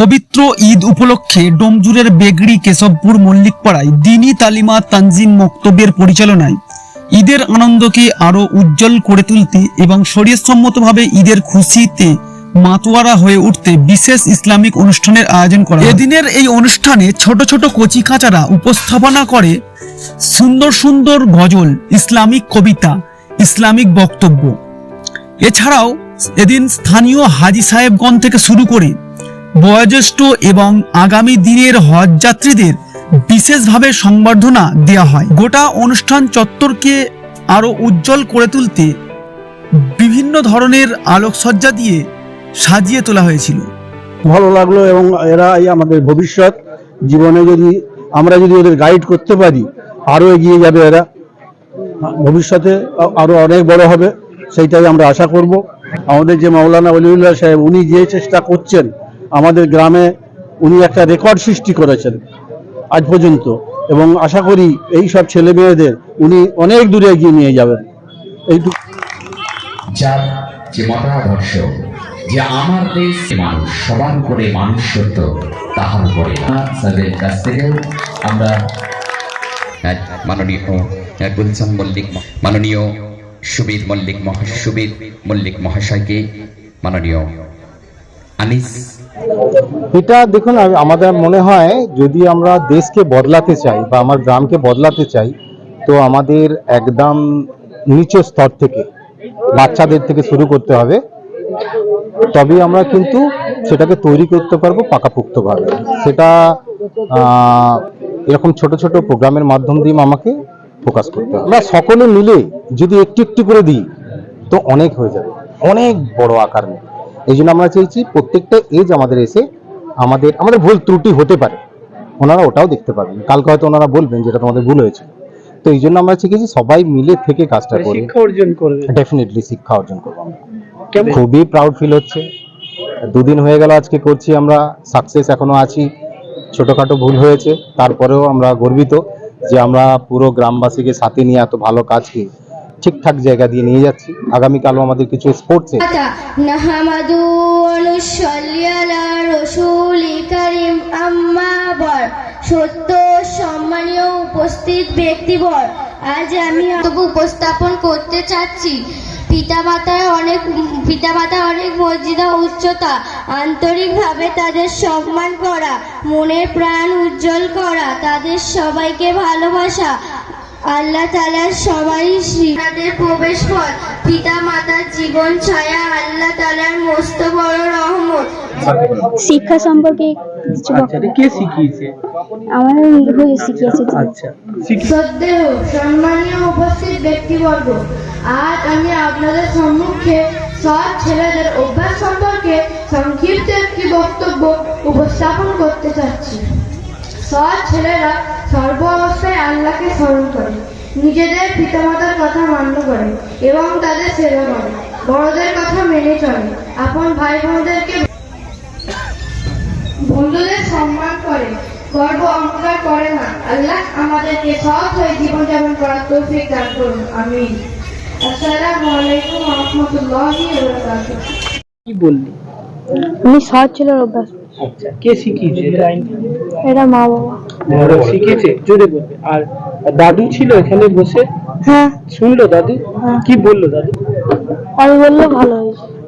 পবিত্র ঈদ উপলক্ষে ডোমজুরের বেগড়ি কেশবপুর মল্লিকপাড়ায় দিনী তালিমা তানজিম মক্তবের পরিচালনায়। ঈদের আনন্দকে আরও উজ্জ্বল করে তুলতে এবং শরীরসম্মতভাবে ঈদের খুশিতে মাতোয়ারা হয়ে উঠতে বিশেষ ইসলামিক অনুষ্ঠানের আয়োজন করা এদিনের এই অনুষ্ঠানে ছোট ছোট কচি কাচারা উপস্থাপনা করে সুন্দর সুন্দর গজল, ইসলামিক কবিতা, ইসলামিক বক্তব্য। এছাড়াও এদিন স্থানীয় হাজি সাহেবগঞ্জ থেকে শুরু করে বয়োজ্যেষ্ঠ এবং আগামী দিনের হজ যাত্রীদের বিশেষভাবে সংবর্ধনা দেওয়া হয়। গোটা অনুষ্ঠান চত্বরকে আরও উজ্জ্বল করে তুলতে বিভিন্ন ধরনের আলোকসজ্জা দিয়ে সাজিয়ে তোলা হয়েছিল। ভালো লাগল এবং এরা আমাদের ভবিষ্যৎ। জীবনে যদি আমরা যদি ওদের গাইড করতে পারি আরও এগিয়ে যাবে এরা। ভবিষ্যতে আ- আরও অনেক বড় হবে, সেইটাই আমরা আশা করব। আমাদের যে মাওলানা অলিউল্লাহ সাহেব, উনি যে চেষ্টা করছেন আমাদের গ্রামে উনি একটা রেকর্ড সৃষ্টি করেছেন আজ পর্যন্ত। এবং আশা করি এই সব ছেলে মেয়েদের উনি অনেক দূরে এগিয়ে নিয়ে যাবেন। যে আমার দেশ মানুষ সবার করে মানুষ সত্য তাহার উপরে স্যারের কাছ আমরা মাননীয় গুলশান মল্লিক মাননীয় সুবীর মল্লিক মহা সুবীর মল্লিক মহাশয়কে মাননীয় এটা দেখুন আমাদের মনে হয় যদি আমরা দেশকে বদলাতে চাই বা আমার গ্রামকে বদলাতে চাই, তো আমাদের একদম নিচু স্তর থেকে, বাচ্চাদের থেকে শুরু করতে হবে। তবেই আমরা কিন্তু সেটাকে তৈরি করতে পারব পাকাপোক্তভাবে সেটা এরকম ছোট ছোট প্রোগ্রামের মাধ্যম দিয়ে আমাকে ফোকাস করতে হবে। আমরা সকলে মিলে যদি একটু একটু করে দিই, তো অনেক হয়ে যাবে। অনেক বড় আকার নেয় এই জন্য আমরা চাইছি প্রত্যেকটা এজ আমাদের এসে আমাদের আমাদের ভুল ত্রুটি হতে পারে। ওনারা ওটাও দেখতে পাবেন। কালকে হয়তো ওনারা বলবেন যেটা তোমাদের ভুল হয়েছে। তো এই জন্য আমরা শিখেছি সবাই মিলে থেকে কাজটা করি। শিক্ষা অর্জন করবে। ডেফিনেটলি শিক্ষা অর্জন করব আমরা। খুবই প্রাউড ফিল হচ্ছে। দুদিন হয়ে গেল আজকে করছি আমরা। সাকসেস এখনও আছি। ছোটখাটো ভুল হয়েছে। তারপরেও আমরা গর্বিত যে আমরা পুরো গ্রামবাসীকে সাথে নিয়ে এত ভালো কাজকে ঠিকঠাক জায়গা দিয়ে নিয়ে যাচ্ছি। আগামীকালও আমাদের কিছু স্পোর্টসে করিম আম্মা সত্য সম্মানীয় উপস্থিত ব্যক্তিবর, আজ আমি উপস্থাপন করতে চাচ্ছি। পিতামাতার অনেক পিতামাতা অনেক মর্যাদা, উচ্চতা, আন্তরিকভাবে তাদের সম্মান করা, মনের প্রাণ উজ্জ্বল করা, তাদের সবাইকে ভালোবাসা আল্লাহ তালার সবাই তাদের প্রবেশ পথ পিতা মাতার জীবন ছায়া আল্লাহ তালার মস্ত বড় রহমত। শিক্ষা সম্পর্কে কিছু আচ্ছা এটা কে শিখিয়েছে? আমাদের হুজুর শিখিয়েছে। আচ্ছা শ্রদ্ধেয় সম্মানীয় উপস্থিত ব্যক্তিবর্গ আজ আমি আপনাদের সম্মুখে সৎ ছেলেদের অভ্যাস সম্পর্কে সংক্ষিপ্ত একটি বক্তব্য উপস্থাপন করতে চাচ্ছি। সৎ ছেলেরা সর্ব আল্লাহকে স্মরণ করে নিজেদের পিতামাতার কথা মান্য করে এবং তাদের সেবা করে। বড়দের কথা মেনে চলে। আপন ভাই বোনদেরকে বন্ধুদের সম্মান করে। গর্ব অহংকার করে না। আল্লাহ আমাদেরকে সৎ হয়ে জীবনযাপন করার তৌফিক দান করুন। আমিন। আসসালামু আলাইকুম ওয়া রাহমাতুল্লাহি ওয়া বারাকাতুহু। কি বললি? আমি সৎ ছেলের অভ্যাস আচ্ছা কে শিখিয়েছে এটা? এটা মা বাবা। বড় শিখেছে জোরে বলবে। আর দাদু ছিল এখানে বসে? হ্যাঁ। শুনলো দাদু? হ্যাঁ। কি বলল দাদু? আমি বলল ভালো হয়েছে।